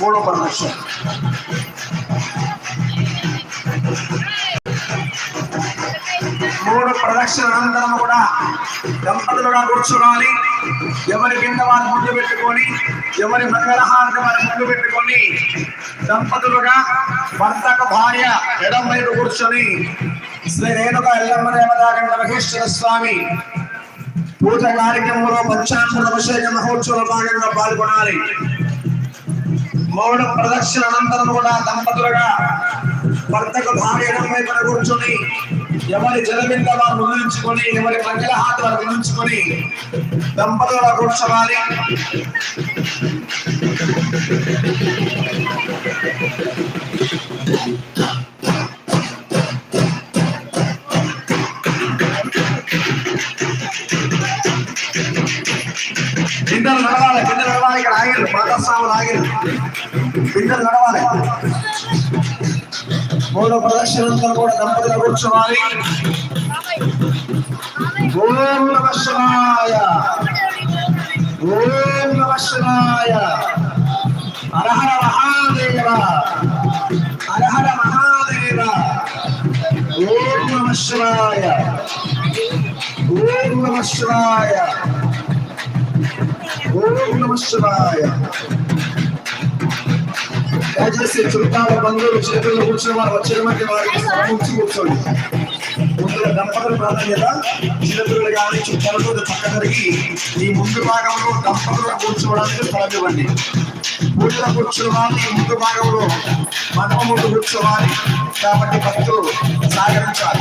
మూడో ప్రదక్షిణ మూడు ప్రదక్షిణ అనంతరం కూడా దంపతులుగా కూర్చోవాలి. ఎవరి కింద వారు ముందు పెట్టుకొని ఎవరి మంగళహారతి వారు ముందు పెట్టుకొని దంపతులుగా భర్తకు భార్య ఎడం వైపు కూర్చొని శ్రీ రేణుక ఎల్లమ్మ దేవదాగండ మహేశ్వర స్వామి పూజ కార్యక్రమంలో పంచామృత అభిషేక మహోత్సవ భాగంగా పాల్గొనాలి. మూడు ప్రదక్షిణ అనంతరం కూడా దంపతులుగా భర్తకు భార్య వైపున కూర్చొని ఎవరి జలబింద వారు ముగించుకొని ఎవరి మంగళహాత వారు ముగించుకొని దంపతుల కూర్చోవాలి ఇద్దరు నడవాలి ఇద్దరు నడవాలి ఇక్కడ ఆగిరు మాతాస్వాములు ఆగిరు. బిడ్డలు నడవాలి. మూడో ప్రదర్శనంతో కూడా దంపతులు కూర్చోవాలి. ఓం నమ శివాయ. ఓం నమ శివాయ. హరహర మహాదేవ. హరహర మహాదేవ. ఓం నమ శివాయ. ఓం నమ శివాయ. శివాయ దయచేసి చుట్టాల బంధువులు చేతుల్లో కూర్చున్న వారు వచ్చిన మధ్య వారికి సమూర్చి కూర్చోండి ముందుగా దంపతుల ప్రాధాన్యత చిన్నపిల్లలు కానీ చుట్టాలతో పక్క జరిగి ఈ ముందు భాగంలో దంపతులు కూర్చోవడానికి స్థలం ఇవ్వండి పూజలో కూర్చోవాలి ముందు భాగంలో మనమ ముందు కూర్చోవాలి కాబట్టి భక్తులు సహకరించాలి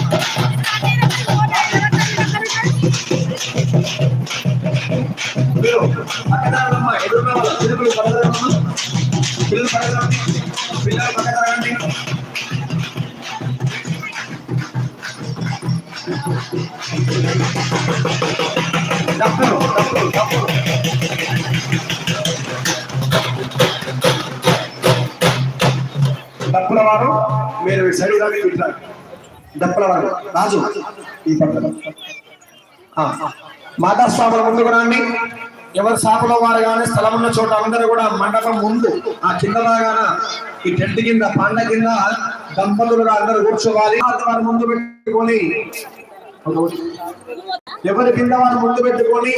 డబ్బులు డబ్బులు డబ్బులు డబ్బుల వారు మీరు శరీరాన్ని వింటారు డబ్బుల వారు రాజు ఈ పక్కన మాతా స్వాముల ముందుకు రండి ఎవరి సాపలో వారు కానీ స్థలం ఉన్న చోట అందరూ కూడా మండపం ముందు ఆ కింద లాగాన ఈ టెంట్ కింద పండ కింద దంపతులు అందరూ కూర్చోవాలి. వారు ముందు పెట్టుకొని ఎవరి కింద వారు ముందు పెట్టుకొని